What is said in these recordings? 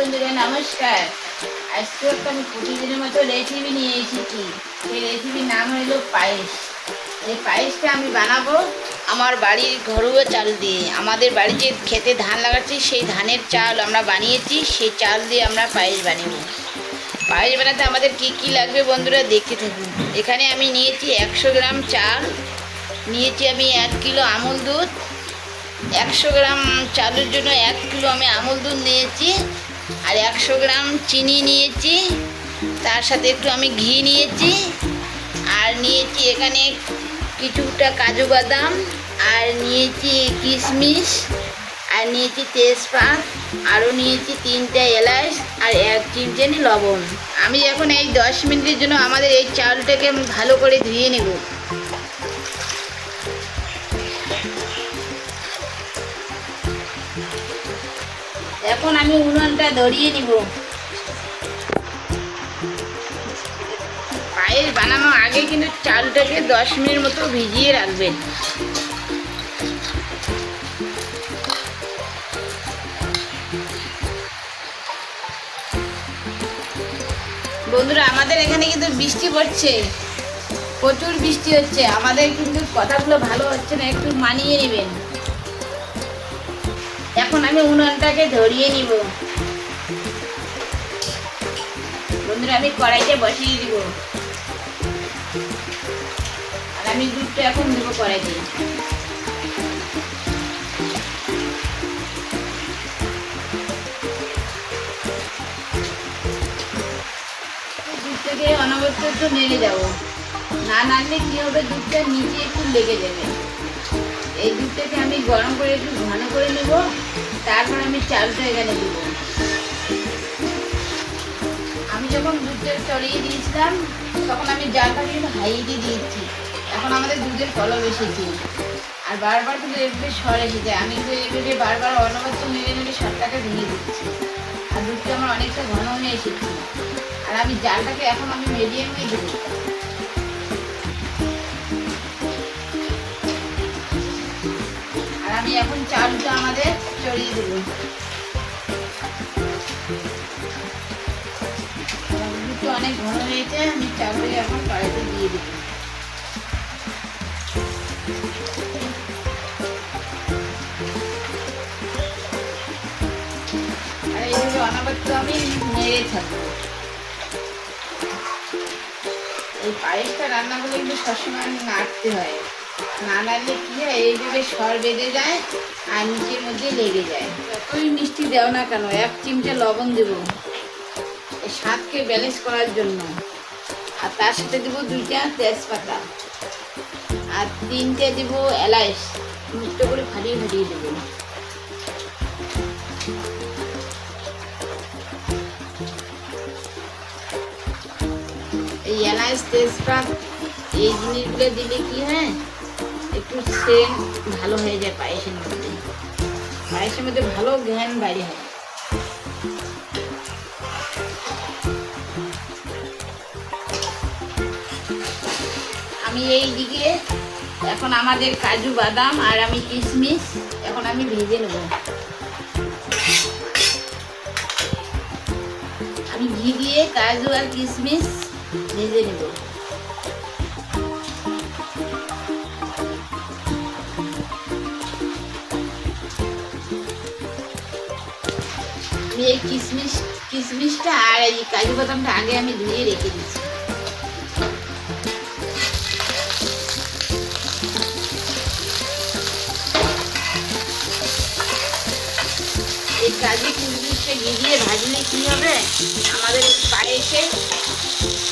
বন্ধুরা, নমস্কার। আজকে একটা আমি প্রতিদিনের মতো রেসিপি নিয়ে এসেছি। সেই রেসিপির নাম হলো পায়েস। এই পায়েসটা আমি বানাবো আমার বাড়ির ঘরোয়া চাল দিয়ে। আমাদের বাড়িতে খেতে ধান লাগাচ্ছি, সেই ধানের চাল আমরা বানিয়েছি, সেই চাল দিয়ে আমরা পায়েস বানাবো। পায়েস বানাতে আমাদের কি কি লাগবে বন্ধুরা, দেখতে থাকুন। এখানে আমি নিয়েছি একশো গ্রাম চাল, নিয়েছি আমি এক কিলো আমুল দুধ, একশো গ্রাম চালের জন্য এক কিলো আমি আমুল দুধ নিয়েছি। আর একশো গ্রাম চিনি নিয়েছি। তার সাথে একটু আমি ঘি নিয়েছি। আর নিয়েছি এখানে কিছুটা কাজু বাদাম। আর নিয়েছি কিশমিশ। আর নিয়েছি তেজপাত। আরও নিয়েছি তিনটে এলাচ আর এক চিমচেনি লবণ। আমি এখন এই দশ মিনিটের জন্য আমাদের এই চালটাকে ভালো করে ধুয়ে নেব। এখন আমি উনুনটা ধরিয়ে নিব। পায়েস বানানোর আগে কিন্তু চালটাকে দশ মিনিট মতো ভিজিয়ে রাখবেন বন্ধুরা, আমাদের এখানে কিন্তু বৃষ্টি পড়ছে। প্রচুর বৃষ্টি হচ্ছে। আমাদের কিন্তু কথাগুলো ভালো হচ্ছে না, একটু মানিয়ে নেবেন। এখন আমি উনুনটাকে ধরিয়ে নিব। বন্ধুরা, আমি কড়াইতে বসিয়ে দিব। আর আমি দুধটা এখন দেবো কড়াইতে। দুধটাকে একটু নেড়ে যাব না নাড়লে কি হবে? দুধটা নিচে একটু লেগে যাবে। এই দুধটাকে আমি গরম করে একটু ঘন করে নেব, তারপর আমি চালটা এখানে দেব। আমি যখন দুধটা চড়িয়ে দিয়েছিলাম, তখন আমি জালটা কিন্তু দিয়ে দিয়েছি। এখন আমাদের দুধের কলম এসেছে। আর বারবার কিন্তু এভাবে সর এসে যায় আমি কিন্তু এভাবে বারবার অনবদ্য মেরে নেড়ে সরটাকে ভেঙে দিচ্ছি। আর দুধটা আমার অনেকটা ঘন হয়ে এসেছে। আর আমি জালটাকে এখন আমি মিডিয়ামে দেবো। আমি এখন চালটা আমাদের চড়িয়ে দেবো। দুধটা অনেক ঘন হয়েছে, আমি চালটাকে এখন কড়াইতে দিয়ে দেবো। আর এইভাবে অনাবত্য আমি নেড়ে থাকব এই পায়েসটা রান্না করলে কিন্তু সবসময় নাড়তে হয়। না নাড়লে কি হয় এইভাবে সর বেঁধে যায় আর নিচের মধ্যে লেগে যায়। যতই মিষ্টি দেও না কেন, এক চিমটে লবণ দেবো স্বাদকে ব্যালেন্স করার জন্য। আর তার সাথে দেবো দুইটা তেজপাতা। আর তিনটে দেবো এলাচ মিষ্টি করে ফাটিয়ে ফাটিয়ে দেবো। এই এলাচ তেজপাত, এই জিনিসগুলো দিলে কি হয় একটু সেম ভালো হয়ে যায় পায়েসের মধ্যে। পায়েসের মধ্যে ভালো ঘ্যান বাইরে হয়। আমি এই দিকে, এখন আমাদের কাজু বাদাম আর আমি কিশমিশ এখন আমি ভেজে নেব। আমি ঘি দিয়ে কাজু আর কিশমিশ ভেজে নেব। এই কিশমিশ, কিশমিশটা আর এই কাজু বাদামটা আগে আমি ধুয়ে রেখে দিচ্ছি। এই কাজু কিশমিশটা দিয়ে ভাজলে কি হবে? আমাদের পায়েসে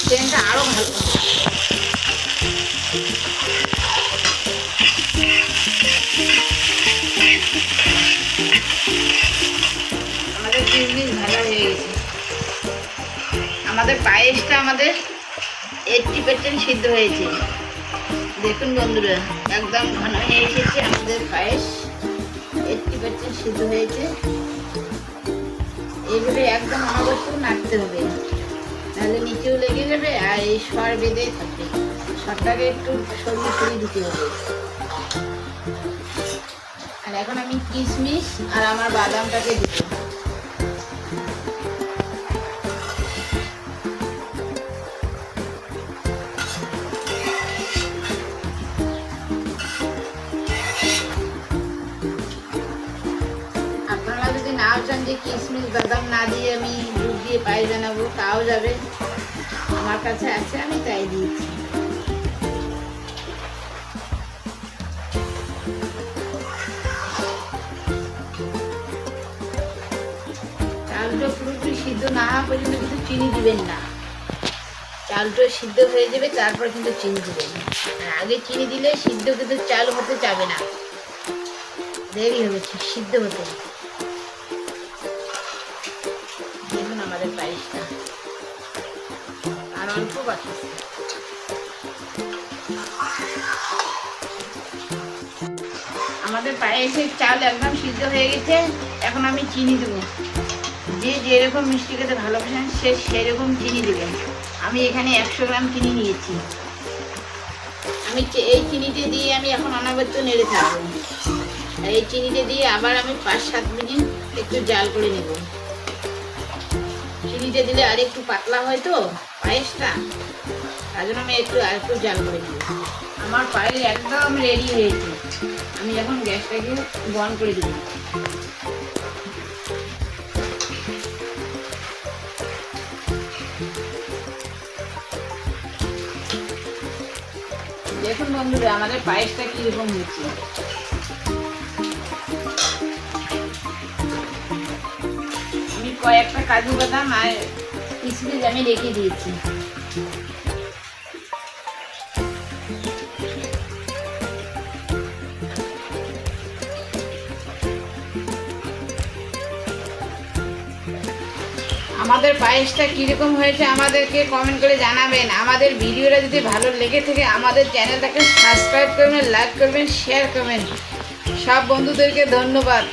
ট্রেনটা আরও ভালো হবে। ভালো হয়ে গেছে আমাদের পায়েসটা আমাদের এইটটি পার্সেন্ট সিদ্ধ হয়েছে। দেখুন বন্ধুরা, একদম ঘন হয়ে এসেছে আমাদের পায়েস। এইটটি পার্সেন্ট সিদ্ধ হয়েছে। এইভাবে একদম অনবরত নাড়তে হবে। নাহলে নিচেও লেগে যাবে আর এই সর বেঁধে থাকবে। সরটাকে একটু সরিয়ে সরিয়ে দিতে হবে। আর এখন আমি কিশমিশ আর আমার বাদামটাকে দিব যে কিশমিশ বাদাম না দিয়ে আমি দুধ দিয়ে পায়েস বানাবো, তাও যাবে। আমার কাছে আছে, আমি তাই দিয়েছি। চালটা সিদ্ধ না হওয়া পর্যন্ত কিন্তু চিনি দিবেন না। চালটা সিদ্ধ হয়ে যাবে, তারপর কিন্তু চিনি দিবেন। আগে চিনি দিলে সিদ্ধ কিন্তু চাল হতে যাবে না। দেরি হবে সিদ্ধ হতে। বাকি আছে। আমাদের চাল একদম সিদ্ধ হয়ে গেছে। এখন আমি চিনি দেবো। যে যেরকম মিষ্টি খেতে ভালোবাসেন, সে সেরকম চিনি দেবেন আমি এখানে একশো গ্রাম চিনি নিয়েছি। আমি এই চিনিতে দিয়ে আমি এখন অনাবত্য নেড়ে থাকব এই চিনিতে দিয়ে আবার আমি পাঁচ সাত মিনিট একটু জাল করে নেব। চিনিতে দিলে আর একটু পাতলা হয় তো, পায়েসটা। তার জন্য আমি একটু, আর একটু জাল করে নেব আমার পায়েস একদম রেডি হয়েছে। আমি এখন গ্যাসটাকে বন্ধ করে দিই দেখুন বন্ধুরা, আমাদের পায়েসটা কীরকম হয়েছে কয়েকটা কাজু বাদাম আর আমি রেখে দিয়েছি। আমাদের পায়েসটা কীরকম হয়েছে আমাদেরকে কমেন্ট করে জানাবেন। আমাদের ভিডিওটা যদি ভালো লেগে থাকে, আমাদের চ্যানেলটাকে সাবস্ক্রাইব করবেন লাইক করবেন শেয়ার করবেন। সব বন্ধুদেরকে ধন্যবাদ।